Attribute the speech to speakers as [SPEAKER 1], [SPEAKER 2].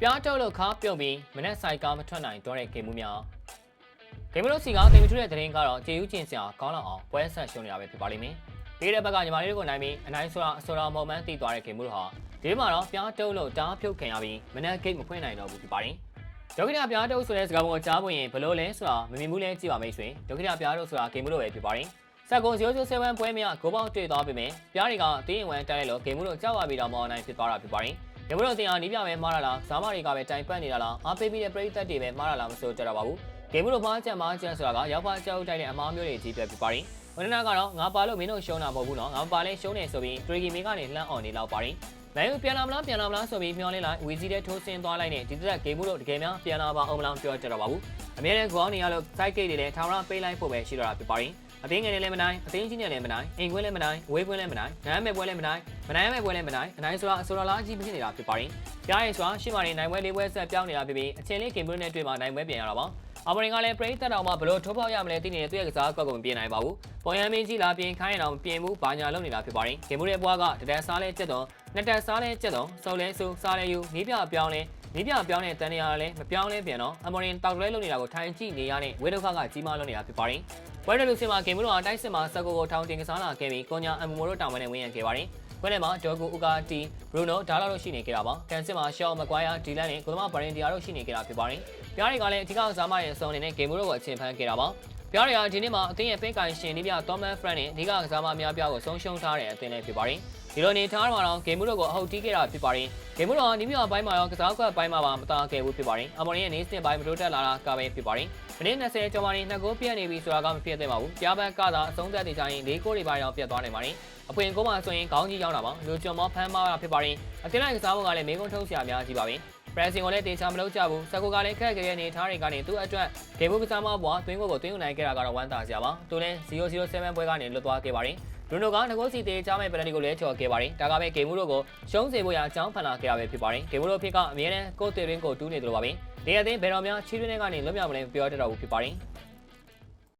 [SPEAKER 1] ပြားထုတ်လို့ခါပြုတ်ပြီးမနက်ဆိုင်ကားမထွက်နိုင်တော့တဲ့ဂိမ်းမှုများဂိမ်းမှုတို့စီကဂိမ်းမှုထူးတဲ့သတင်းကတော့ကျေယူးကျင်စရာကောင်းလောက်အောင်ပွဲဆက်ရှုံးနေတာပဲဖြစ်ပါလိမ့်မယ်ဒီတဲ့ဘက်ကညီမလေးတို့ကိုနိုင်ပြီးအနိုင်ဆိုတာအစောတော်မော်မန်တည်သွားတဲ့ဂိမ်းမှုတို့ဟာဒီမှာတော့ပြားထုတ်လို့တားဖြုတ်ခင်ရပြီးမနက်ဂိတ်မဖွင့်နိုင်တော့ဘူးဖြစ်ပါတယ်ဒုက္ခရပြားတုပ်ဆိုတဲ့စကားပုံကိုကြားပွင့်ရင်ဘလို့လဲဆိုတာမမြင်ဘူးလဲကြည့်ပါမိတ်ဆွေဒုက္ခရပြားတုပ်ဆိုတာဂိမ်းမှုတို့ပဲဖြစ်ပါတယ်စက်ကွန်007ပွဲများဂိုးပေါင်းတွေ့သွားပြီမယ်ပြားတွေကအသေးအဝမ်းတိုက်လိုက်လို့ဂိမ်းမှုတို့ကြောက်ပါပြီးတော့မော်နိုင်ဖြစ်သွားတာဖြစ်ပါတယ် ဂိမ်းမှုတို့တင်အောင်နီးပြပဲမှားတာလားဇာမတွေကပဲတိုင်ပတ်နေတာလားအားပေးပြီးတဲ့ပရိသတ်တွေပဲမှားတာလားမဆိုကြတော့ပါဘူးဂိမ်းမှုတို့မှားချက်မှားချက်ဆိုတာကရောက်ပါကြောက်တိုက်တဲ့အမားမျိုးတွေကြီးပြဖြစ်ပါတယ်ဝနနာကတော့ငါပါလို့မင်းတို့ရှုံးတာမဟုတ်ဘူးနော်ငါပါလဲရှုံးနေဆိုပြီးထရီဂီမီကနေလှမ်းအောင်နေလောက်ပါတယ်မန်ယူပြန်လာမလားပြန်လာမလားဆိုပြီးမျောလေးလိုက်ဝီစီတဲ့ထိုးဆင်းသွားလိုက်တဲ့ဒီတက်ဂိမ်းမှုတို့တကယ်များပြန်လာပါအောင်မလားပြောကြတော့ပါဘူးအများနဲ့ကောင်းနေရလို့ side gate တွေလည်းထောင်ရပေးလိုက်ဖို့ပဲရှိတော့တာဖြစ်ပါတယ် အသိငယ်နဲ့လည်းမနိုင်အသိကြီးနဲ့လည်းမနိုင်အိမ်ခွင်းလည်းမနိုင်ဝေးခွင်းလည်းမနိုင်နားမဲ့ပွဲလည်းမနိုင်မနိုင်မဲ့ပွဲလည်းမနိုင်အနိုင်ဆိုတာအစောလားကြီးဖြစ်နေတာဖြစ်ပါတယ်ကြားရဲဆိုတာရှေ့မှာနေနိုင်ပွဲလေးပွဲဆက်ပြောင်းနေတာဖြစ်ပြီးအချင်းလေးဂိမ်းမှုနဲ့တွေ့မှာနိုင်ပွဲပြန်ရတာပါအမရင်ကလည်းပရိသတ်တော်မှာဘလို့ထိုးပေါက်ရမလဲသိနေတဲ့သူ့ရဲ့ကစားကွက်ကိုမပြင်နိုင်ပါဘူး။ပေါ်ရန်မင်းကြီးလာပြင်ခိုင်းရအောင်ပြင်မှုဘာညာလုပ်နေတာဖြစ်ပါတယ်။ဂိမ်းမှုရဲ့ဘွားကတဒက်စားလဲကျက်တော့နှစ်တက်စားလဲကျက်တော့စုံလဲဆူစားလဲယူနီးပြပြောင်းလဲ နီးပြပြောင်းတဲ့တန်နေရာလည်းမပြောင်းလဲပြန်တော့အမရင်တောက်လဲလုပ်နေတာကိုထိုင်ကြည့်နေရတဲ့ဝေဒုက္ခကကြီးမားလို့နေတာဖြစ်ပါတယ်။ဝဲတယ်လူစင်မှာဂိမ်းမှုတော်တိုက်စစ်မှာစက်ကိုကိုထောင်တင်ကစားလာခဲ့ပြီးကွန်ညာအမမိုတို့တောင်ဝဲနဲ့ဝင်ရခဲ့ပါတယ်။ခွဲထဲမှာဒေါ်ကူဥကာတီဘရူနိုဒါလာတို့ရှိနေကြတာပါကန်စစ်မှာရှော့မကွိုင်းယာဒီလန်နဲ့ကိုသမားဘရင်ဒီယာတို့ရှိနေကြတာဖြစ်ပါတယ်ပြားတွေကလည်းအထူးကစားမရဲ့အစုံအနေနဲ့ဂိမ်းမိုတို့ကိုအချင်းဖန်ခဲ့တာပါ ပြားတွေကဒီနေ့မှာအသင်းရဲ့ဖိတ်ကိုင်ရှင်ဒီပြတော်မန်ဖရန်နဲ့အဓိကကစားမများပြားကိုဆုံးရှုံးထားတဲ့အသင်းလေးဖြစ်ပါတယ်ဒီလိုနေထားမှာတော့ဂိမ်းမိုတို့ကိုအဟုတ်တီးခဲ့တာဖြစ်ပါတယ်ဂိမ်းမိုတို့ကဒီမြောက်ပိုင်းမှာရောကစားကွက်ပိုင်းမှာပါမသားခဲ့ဘူးဖြစ်ပါတယ်အမော်ရင်ရဲ့နေစတင်ပိုင်းမတိုးတက်လာတာကပဲဖြစ်ပါတယ်မိနစ်20ကျော်မှနေနှစ်ကိုပြတ်နေပြီဆိုတာကမဖြစ်သင့်ပါဘူးပြားဘက်ကသာအဆုံးသက်နေကြရင်၄ကိုတွေပိုင်းတော့ပြတ်သွားနိုင်ပါတယ်အပွင့်ကိုမှဆိုရင်ခေါင်းကြီးရောက်တာပါလူကျော်မောဖမ်းမတာဖြစ်ပါတယ်အတင်းလိုက်ကစားဖို့ကလည်းမေကွန်းထုတ်စရာများကြီးပါပဲ ပရက်စင်ကိုလည်းတင်ချမလုပ်ကြဘူးစကူကလည်းခက်ခဲတဲ့နေထားတွေကနေသူ့အတွက်ဂိမ်းဘူးကစားမဘွားတွင်းကိုကိုတွင်းယူနိုင်ခဲ့တာကတော့ဝမ်းသာစရာပါသူလည်း007ပွဲကနေလွတ်သွားခဲ့ပါတယ်ဘရူနိုကငကိုစီတေးချမဲ့ပလက်တီကိုလည်းချော်ခဲ့ပါတယ်ဒါကပဲဂိမ်းဘူးတို့ကိုရှုံးစေဖို့ရအကြောင်းဖန်လာခဲ့တာပဲဖြစ်ပါတယ်ဂိမ်းဘူးတို့ဖြစ်ကအမြဲတမ်းကိုတေရင်းကိုတူးနေတယ်လို့ပါပဲနေရာသိဘယ်တော်များချီးတွင်းတွေကနေလွတ်မြောက်မလဲပြောတတ်တော့ဘူးဖြစ်ပါတယ်